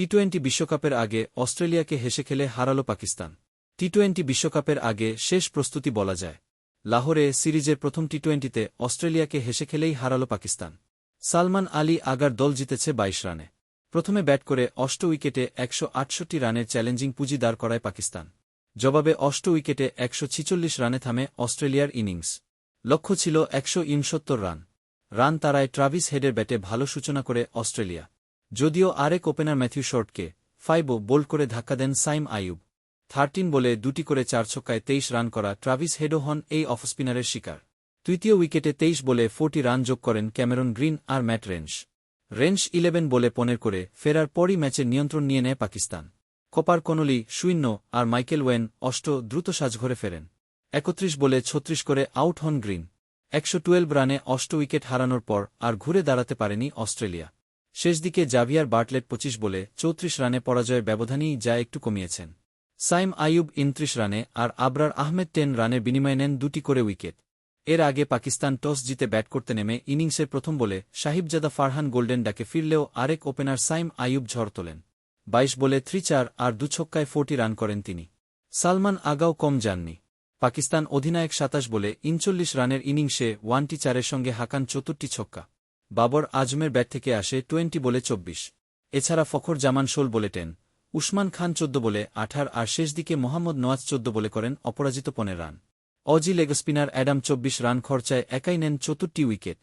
T twenty বিশ্বকাপের আগে অস্ট্রেলিয়াকে হেসে খেলে হারাল পাকিস্তান। টি টোয়েন্টি বিশ্বকাপের আগে শেষ প্রস্তুতি বলা যায়। লাহোরে সিরিজের প্রথম টি টোয়েন্টিতে অস্ট্রেলিয়াকে হেসে খেলেই হারাল পাকিস্তান। সালমান আলী আগার দল জিতেছে ২২ রানে। প্রথমে ব্যাট করে অষ্ট উইকেটে একশো আটষট্টি রানের চ্যালেঞ্জিং পুঁজি দাঁড় করায় পাকিস্তান। জবাবে অষ্ট উইকেটে একশো রানে থামে অস্ট্রেলিয়ার ইনিংস। লক্ষ্য ছিল একশো রান। রান তারায় ট্রাভিস হেডের ব্যাটে ভালো সূচনা করে অস্ট্রেলিয়া। যদিও আরেক ওপেনার ম্যাথিউ শর্টকে ফাইবও বোল্ড করে ধাক্কা দেন সাইম আইয়ুব। থার্টিন বলে দুটি করে চার ছক্কায় তেইশ রান করা ট্রাভিস হেডো হন এই অফস্পিনারের শিকার। তৃতীয় উইকেটে তেইশ বলে ফোরটি রান যোগ করেন ক্যামেরন গ্রিন আর ম্যাট রেঞ্জ রেঞ্জ ইলেভেন বলে পনেরো করে ফেরার পরই ম্যাচের নিয়ন্ত্রণ নিয়ে নেয় পাকিস্তান। কপার কনলি শূন্য আর মাইকেল ওয়েন অষ্ট দ্রুত সাজঘরে ফেরেন। একত্রিশ বলে ছত্রিশ করে আউট হন গ্রিন। একশো রানে অষ্ট উইকেট হারানোর পর আর ঘুরে দাঁড়াতে পারেনি অস্ট্রেলিয়া। শেষ দিকে জাভিয়ার বার্টলেট পঁচিশ বলে চৌত্রিশ রানে পরাজয়ের ব্যবধানেই যা একটু কমিয়েছেন। সাইম আইয়ুব ইনত্রিশ রানে আর আবরার আহমেদ টেন রানের বিনিময়ে নেন দুটি করে উইকেট। এর আগে পাকিস্তান টস জিতে ব্যাট করতে নেমে ইনিংসের প্রথম বলে সাহিবজাদা ফারহান গোল্ডেন ডাকে ফিরলেও আরেক ওপেনার সাইম আইয়ুব ঝড় তোলেন। বাইশ বলে থ্রি চার আর দুছক্কায় ফোরটি রান করেন তিনি। সালমান আগাও কম যাননি। পাকিস্তান অধিনায়ক সাতাশ বলে ইনচল্লিশ রানের ইনিংসে ওয়ানটি চারের সঙ্গে হাকান চতুর্টি ছক্কা। বাবর আজমের ব্যাট থেকে আসে টোয়েন্টি বলে চব্বিশ। এছাড়া ফখর জামান শোল বলে টেন। উসমান খান চোদ্দ বলে আঠার আর শেষ দিকে মোহাম্মদ নওয়াজ চোদ্দ বলে করেন অপরাজিত পনেরো run. Aussie leg spinner Adam চব্বিশ রান খরচায় একাই নেন চতুর্টি উইকেট।